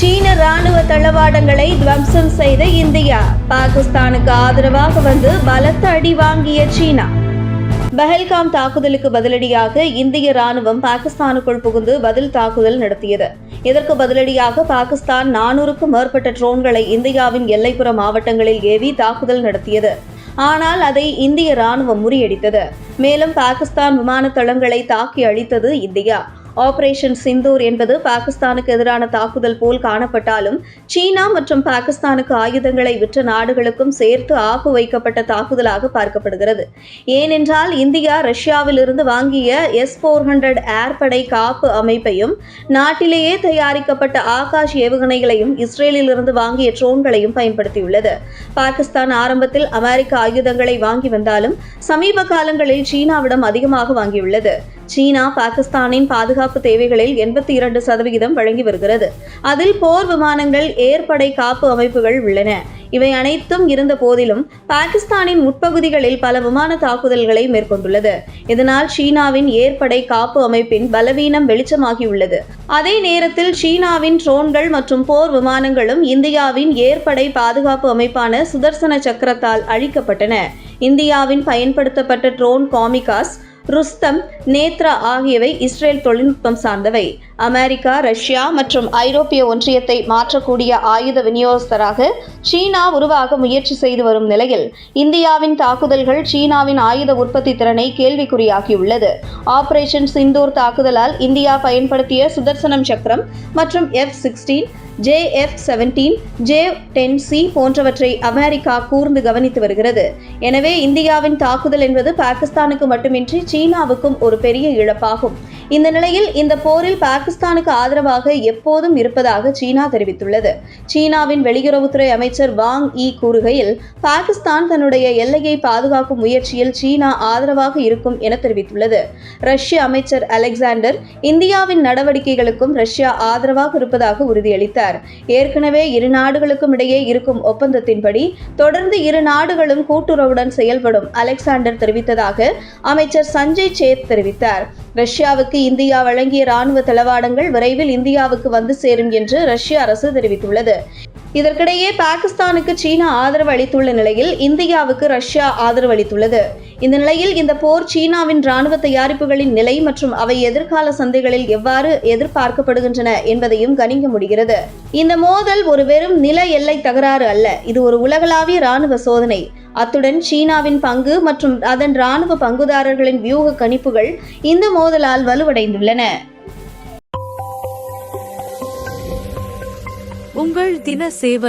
சீன ராணுவ தளவாடங்களை துவம்சம் செய்த இந்தியா பாகிஸ்தானுக்கு ஆதரவாக வந்து பலத்த அடி வாங்கிய சீனா. பஹல்காம் தாக்குதலுக்கு பதிலடியாக இந்திய ராணுவம் பாகிஸ்தானுக்குள் புகுந்து பதில் தாக்குதல் நடத்தியது. இதற்கு பதிலடியாக பாகிஸ்தான் நானூறுக்கும் மேற்பட்ட ட்ரோன்களை இந்தியாவின் எல்லைப்புற மாவட்டங்களில் ஏவி தாக்குதல் நடத்தியது. ஆனால் அதை இந்திய ராணுவம் முறியடித்தது. மேலும் பாகிஸ்தான் விமான தளங்களை தாக்கி அழித்தது இந்தியா. ஆபரேஷன் சிந்தூர் என்பது பாகிஸ்தானுக்கு எதிரான தாக்குதல் போல் காணப்பட்டாலும் சீனா மற்றும் பாகிஸ்தானுக்கு ஆயுதங்களை விற்ற நாடுகளுக்கும் சேர்த்து ஆப்பு வைக்கப்பட்ட தாக்குதலாக பார்க்கப்படுகிறது. ஏனென்றால் இந்தியா ரஷ்யாவிலிருந்து வாங்கிய எஸ் போர் ஹண்ட்ரட் ஏர்படை காப்பு அமைப்பையும் நாட்டிலேயே தயாரிக்கப்பட்ட ஆகாஷ் ஏவுகணைகளையும் இஸ்ரேலிலிருந்து வாங்கிய ட்ரோன்களையும் பயன்படுத்தியுள்ளது. பாகிஸ்தான் ஆரம்பத்தில் அமெரிக்க ஆயுதங்களை வாங்கி வந்தாலும் சமீப காலங்களில் சீனாவிடம் அதிகமாக வாங்கியுள்ளது. சீனா பாகிஸ்தானின் பாதுகாப்பு தேவைகளில் எண்பத்தி இரண்டு சதவிகிதம் வழங்கி வருகிறது. அதில் போர் விமானங்கள் ஏற்படை காப்பு அமைப்புகள் உள்ளன. இவை அனைத்தும் இருந்த போதிலும் பாகிஸ்தானின் உட்பகுதிகளில் பல விமான தாக்குதல்களை மேற்கொண்டுள்ளது. இதனால் சீனாவின் ஏற்படை காப்பு அமைப்பின் பலவீனம் வெளிச்சமாகியுள்ளது. அதே நேரத்தில் சீனாவின் ட்ரோன்கள் மற்றும் போர் விமானங்களும் இந்தியாவின் ஏற்படை பாதுகாப்பு அமைப்பான சுதர்சன சக்கரத்தால் அழிக்கப்பட்டன. இந்தியாவின் பயன்படுத்தப்பட்ட ட்ரோன் காமிகாஸ் ருஸ்தம் நேத்ரா ஆகியவை இஸ்ரேல் தொழில்நுட்பம் சார்ந்தவை. அமெரிக்கா ரஷ்யா மற்றும் ஐரோப்பிய ஒன்றியத்தை மாற்றக்கூடிய ஆயுத விநியோகஸ்தராக சீனா உருவாக முயற்சி செய்து வரும் நிலையில் இந்தியாவின் தாக்குதல்கள் சீனாவின் ஆயுத உற்பத்தி திறனை கேள்விக்குறியாகியுள்ளது ஆபரேஷன் சிந்தூர் தாக்குதலால் இந்தியா பயன்படுத்திய சுதர்சனம் சக்கரம் மற்றும் F sixteen J F seventeen J ten C போன்றவற்றை அமெரிக்கா கூர்ந்து கவனித்து வருகிறது. எனவே இந்தியாவின் தாக்குதல் என்பது பாகிஸ்தானுக்கு மட்டுமின்றி சீனாவுக்கும் ஒரு பெரிய இழப்பாகும். இந்த நிலையில் இந்த போரில் பாகிஸ்தானுக்கு ஆதரவாக எப்போதும் இருப்பதாக சீனா தெரிவித்துள்ளது. சீனாவின் வெளியுறவுத்துறை அமைச்சர் வாங் இ கூறுகையில் பாகிஸ்தான் தன்னுடைய எல்லையை பாதுகாக்கும் முயற்சியில் சீனா ஆதரவாக இருக்கும் என தெரிவித்துள்ளது. ரஷ்ய அமைச்சர் அலெக்சாண்டர் இந்தியாவின் நடவடிக்கைகளுக்கும் ரஷ்யா ஆதரவாக இருப்பதாக உறுதியளித்தார். ஏற்கனவே இரு நாடுகளுக்கும் இடையே இருக்கும் ஒப்பந்தத்தின்படி தொடர்ந்து இரு நாடுகளும் கூட்டுறவுடன் செயல்படும் அலெக்சாண்டர் தெரிவித்ததாக அமைச்சர் சஞ்சய் சேத் தெரிவித்தார். ரஷ்யாவுக்கு இந்தியா வழங்கிய ராணுவ தளவாடங்கள் விரைவில் இந்தியாவுக்கு வந்து சேரும் என்று ரஷ்ய அரசு தெரிவித்துள்ளது. இதற்கிடையே பாகிஸ்தானுக்கு சீனா ஆதரவு அளித்துள்ள நிலையில் இந்தியாவுக்கு ரஷ்யா ஆதரவு அளித்துள்ளது. இந்த நிலையில் இந்த போர் சீனாவின் ராணுவ தயாரிப்புகளின் நிலை மற்றும் அவை எதிர்கால சந்தைகளில் எவ்வாறு எதிர்பார்க்கப்படுகின்றன என்பதையும் கணிக்க முடிகிறது. இந்த மோதல் ஒரு வெறும் நில எல்லை தகராறு அல்ல இது ஒரு உலகளாவிய ராணுவ சோதனை. அத்துடன் சீனாவின் பங்கு மற்றும் அதன் ராணுவ பங்குதாரர்களின் வியூக கணிப்புகள் இந்த மோதலால் வலுவடைந்துள்ளன. உங்கள் தின சேவல்